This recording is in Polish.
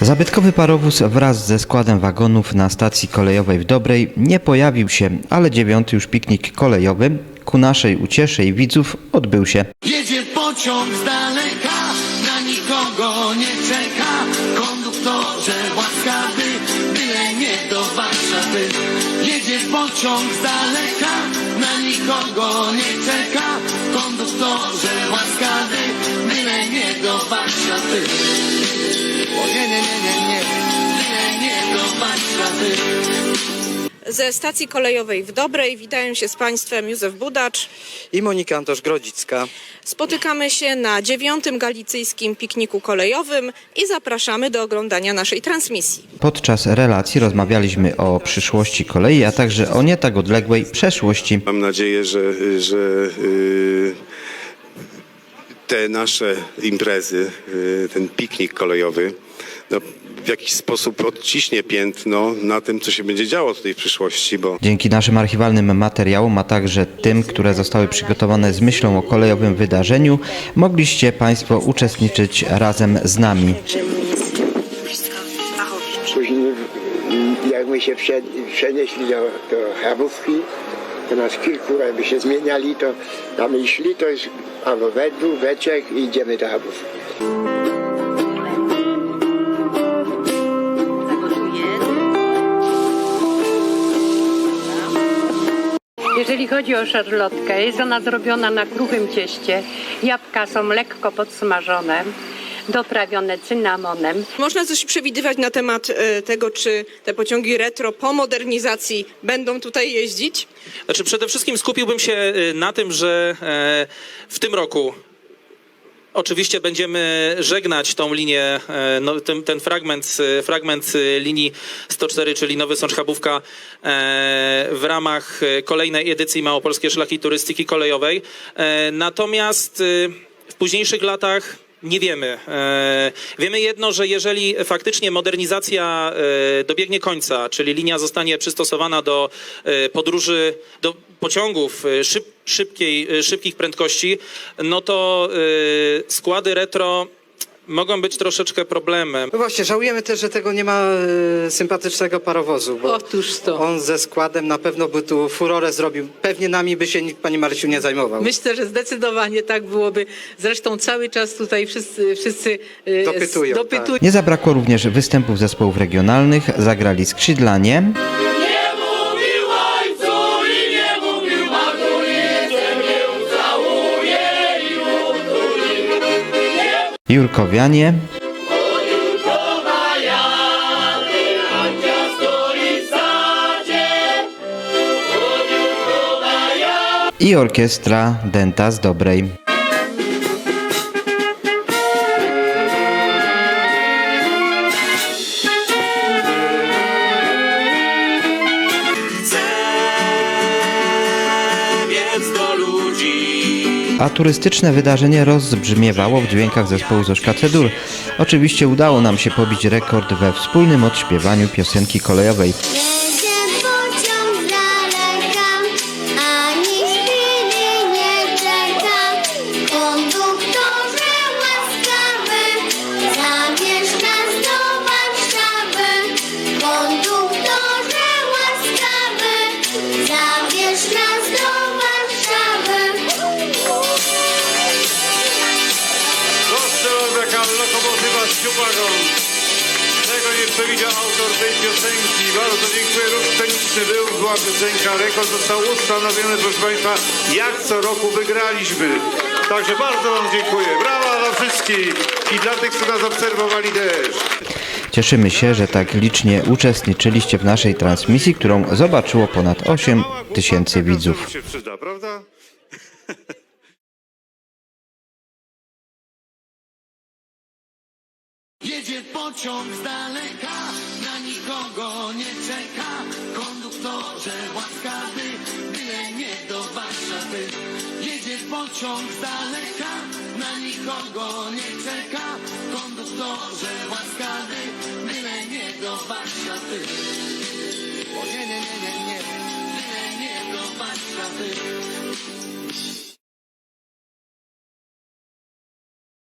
Zabytkowy parowóz wraz ze składem wagonów na stacji kolejowej w Dobrej nie pojawił się, ale dziewiąty już piknik kolejowy ku naszej uciesze i widzów odbył się. Jedzie pociąg z daleka, na nikogo nie czeka. Konduktorze łaskawy, byle nie do Warszawy. Jedzie pociąg z daleka, na nikogo nie czeka. Konduktorze łaskawy, byle nie do Warszawy. Ze stacji kolejowej w Dobrej witają się z Państwem Józef Budacz. i Monika Antosz-Grodzicka. Spotykamy się na dziewiątym galicyjskim pikniku kolejowym i zapraszamy do oglądania naszej transmisji. Podczas relacji rozmawialiśmy o przyszłości kolei, a także o nie tak odległej przeszłości. Mam nadzieję, że, że y, te nasze imprezy, y, ten piknik kolejowy, no, w jakiś sposób odciśnie piętno na tym, co się będzie działo tutaj w przyszłości, bo Dzięki naszym archiwalnym materiałom, a także tym, które zostały przygotowane z myślą o kolejowym wydarzeniu, mogliście Państwo uczestniczyć razem z nami. Później mm, jak my się prze- przenieśli do, do Chabówki, to nas kilku jakby się zmieniali, to tam szli, to jest albo we dwóch, we trzech i idziemy do Chabówki. Jeżeli chodzi o szarlotkę, jest ona zrobiona na kruchym cieście. Jabłka są lekko podsmażone, doprawione cynamonem. Można coś przewidywać na temat e, tego, czy te pociągi retro po modernizacji będą tutaj jeździć? Znaczy przede wszystkim skupiłbym się y, na tym, że e, w tym roku oczywiście będziemy żegnać tą linię, e, no, ten, ten fragment, y, fragment y, linii 104, czyli Nowy Sącz Chabówka e, w ramach kolejnej edycji Małopolskie Szlaki Turystyki Kolejowej. E, Natomiast w późniejszych latach nie wiemy. E, Wiemy jedno, że jeżeli faktycznie modernizacja e, dobiegnie końca, czyli linia zostanie przystosowana do e, podróży, do pociągów szyb, szybkiej, szybkich prędkości, no to składy retro mogą być troszeczkę problemem. No właśnie, żałujemy też, że tego nie ma e, sympatycznego parowozu, bo Otóż to. on ze składem na pewno by tu furorę zrobił. Pewnie nami by się nikt, Pani Marysiu, nie zajmował. Myślę, że zdecydowanie tak byłoby. Zresztą cały czas tutaj wszyscy, wszyscy e, Dopytują, tak. dopytują. Nie zabrakło również występów zespołów regionalnych, zagrali skrzydlanie. Jurkowianie i orkiestra Denta z Dobrej. A turystyczne wydarzenie rozbrzmiewało w dźwiękach zespołu Zoszka Cedur. Oczywiście udało nam się pobić rekord we wspólnym odśpiewaniu piosenki kolejowej. Przewidział autor tej piosenki. Bardzo dziękuję. Ruch sceniczny był, była piosenka. Rekord został ustanowiony, proszę Państwa. Jak co roku wygraliśmy. Także bardzo Wam dziękuję. Brawa dla wszystkich i dla tych, co nas obserwowali też. Cieszymy się, że tak licznie uczestniczyliście w naszej transmisji, którą zobaczyło ponad 8 tysięcy widzów. się przyda, prawda? Jedzie pociąg z daleka, na nikogo nie czeka. Konduktorze łaskawy, byle nie do Warszawy. Jedzie pociąg z daleka, na nikogo nie czeka. Konduktorze łaskawy, byle nie do Warszawy. O nie, nie, nie, nie, nie, byle nie do Warszawy.